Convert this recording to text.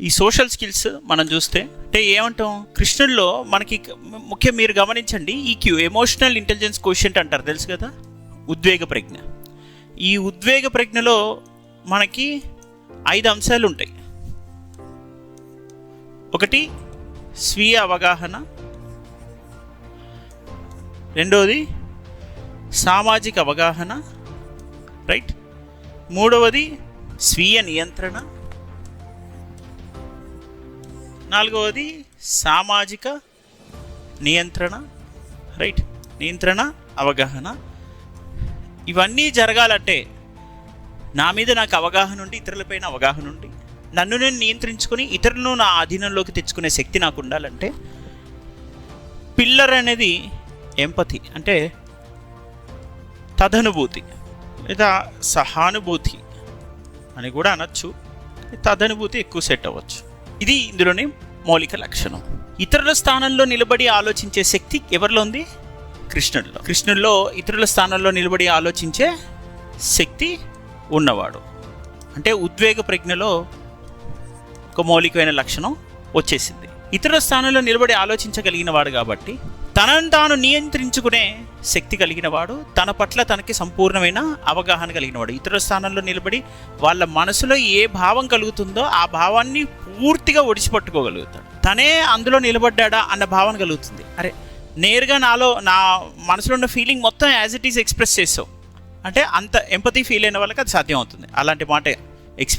ఈ social skills మనం చూస్తే అంటే ఏమంటాం కృష్ణుల్లో మనకి ముఖ్యం మీరు గమనించండి ఈక్యూ ఎమోషనల్ ఇంటెలిజెన్స్ క్వశ్చన్ అంటారు తెలుసు కదా? ఉద్వేగ ప్రజ్ఞ. ఈ ఉద్వేగ ప్రజ్ఞలో మనకి ఐదు అంశాలు ఉంటాయి. ఒకటి స్వీయ అవగాహన. రెండవది సామాజిక అవగాహన. రైట్? మూడవది స్వీయ నియంత్రణ. నాలుగవది సామాజిక నియంత్రణ రైట్ నియంత్రణ అవగాహన. ఇవన్నీ జరగాలంటే నా మీద నాకు అవగాహన ఉండి ఇతరులపైన అవగాహన ఉండి నన్ను నేను నియంత్రించుకొని ఇతరులను నా ఆధీనంలోకి తెచ్చుకునే శక్తి నాకు ఉండాలంటే పిల్లర్ అనేది ఎంపతి అంటే తదనుభూతి లేదా సహానుభూతి అని కూడా అనొచ్చు. తదనుభూతి ఎక్కువ సెట్ అవ్వచ్చు. ఇది ఇందులోని మౌలిక లక్షణం. ఇతరుల స్థానంలో నిలబడి ఆలోచించే శక్తి ఎవరిలో ఉంది? కృష్ణుడిలో. కృష్ణుడిలో ఇతరుల స్థానంలో నిలబడి ఆలోచించే శక్తి ఉన్నవాడు. అంటే ఉద్వేగ ప్రజ్ఞలో ఒక మౌలికమైన లక్షణం వచ్చేసింది. ఇతరుల స్థానంలో నిలబడి ఆలోచించగలిగిన వాడు కాబట్టి తనను తాను నియంత్రించుకునే శక్తి కలిగిన వాడు తన పట్ల తనకి సంపూర్ణమైన అవగాహన కలిగిన వాడు ఇతరుల స్థానంలో నిలబడి వాళ్ళ మనసులో ఏ భావం కలుగుతుందో ఆ భావాన్ని పూర్తిగా ఒడిచిపట్టుకోగలుగుతాడు తనే అందులో నిలబడ్డా అన్న భావన కలుగుతుంది. అరే నేరుగా నాలో నా మనసులో ఉన్న ఫీలింగ్ మొత్తం యాజ్ ఇట్ ఈస్ ఎక్స్ప్రెస్ చేసావు అంటే అంత ఎంపతి ఫీల్ అయిన వాళ్ళకి అది సాధ్యం అవుతుంది. అలాంటి మాట ఎక్స్పీరియన్స్